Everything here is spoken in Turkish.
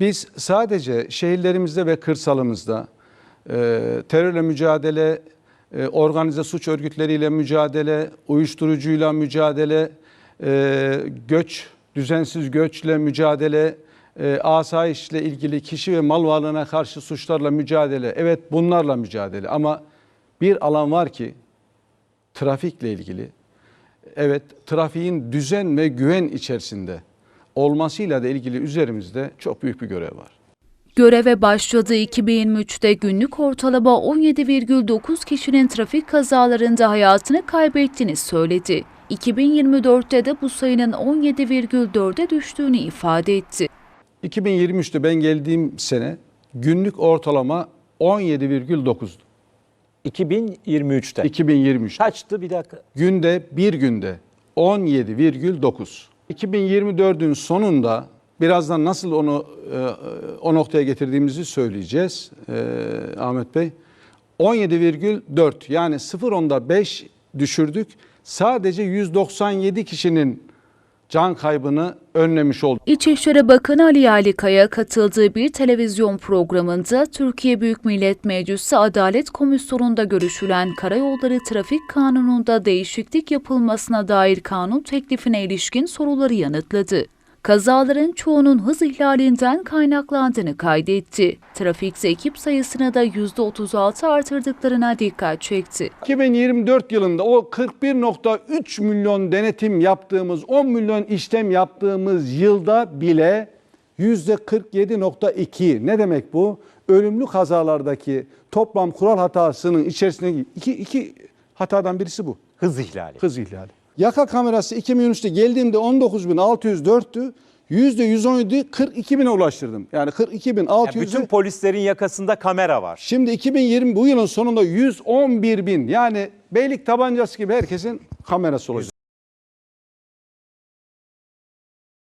Biz sadece şehirlerimizde ve kırsalımızda e, terörle mücadele, e, organize suç örgütleriyle mücadele, uyuşturucuyla mücadele, e, göç, düzensiz göçle mücadele, e, asayişle ilgili kişi ve mal varlığına karşı suçlarla mücadele. Evet bunlarla mücadele ama bir alan var ki trafikle ilgili. Evet trafiğin düzen ve güven içerisinde olmasıyla da ilgili üzerimizde çok büyük bir görev var. Göreve başladığı 2023'te günlük ortalama 17,9 kişinin trafik kazalarında hayatını kaybettiğini söyledi. 2024'te de bu sayının 17,4'e düştüğünü ifade etti. 2023'te ben geldiğim sene günlük ortalama 17,9'du. 2023'te. 2023. Kaçtı bir dakika? Günde bir günde 17,9. 2024'ün sonunda birazdan nasıl onu e, o noktaya getirdiğimizi söyleyeceğiz e, Ahmet Bey. 17,4 yani 0.5 5 düşürdük. Sadece 197 kişinin can kaybını önlemiş olduk. İçişleri Bakanı Ali Yerlikaya katıldığı bir televizyon programında Türkiye Büyük Millet Meclisi Adalet Komisyonu'nda görüşülen Karayolları Trafik Kanunu'nda değişiklik yapılmasına dair kanun teklifine ilişkin soruları yanıtladı. Kazaların çoğunun hız ihlalinden kaynaklandığını kaydetti. Trafikte ekip sayısını da %36 artırdıklarına dikkat çekti. 2024 yılında o 41.3 milyon denetim yaptığımız, 10 milyon işlem yaptığımız yılda bile %47.2 ne demek bu? Ölümlü kazalardaki toplam kural hatasının içerisindeki iki, iki hatadan birisi bu. Hız ihlali. Hız ihlali. Yaka kamerası 2013'te geldiğimde 19.604'tü. %117 42.000'e ulaştırdım. Yani 42.600'ü. Yani bütün polislerin yakasında kamera var. Şimdi 2020 bu yılın sonunda 111 bin yani beylik tabancası gibi herkesin kamerası olacak.